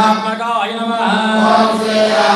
నమః ఓం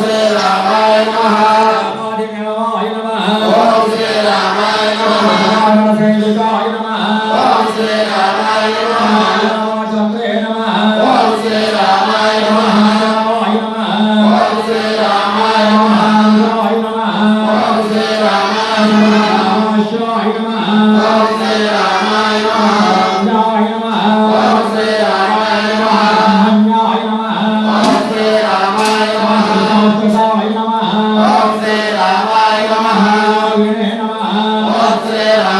श्रीरामाय नमः غفر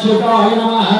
श्रीरामाय नमः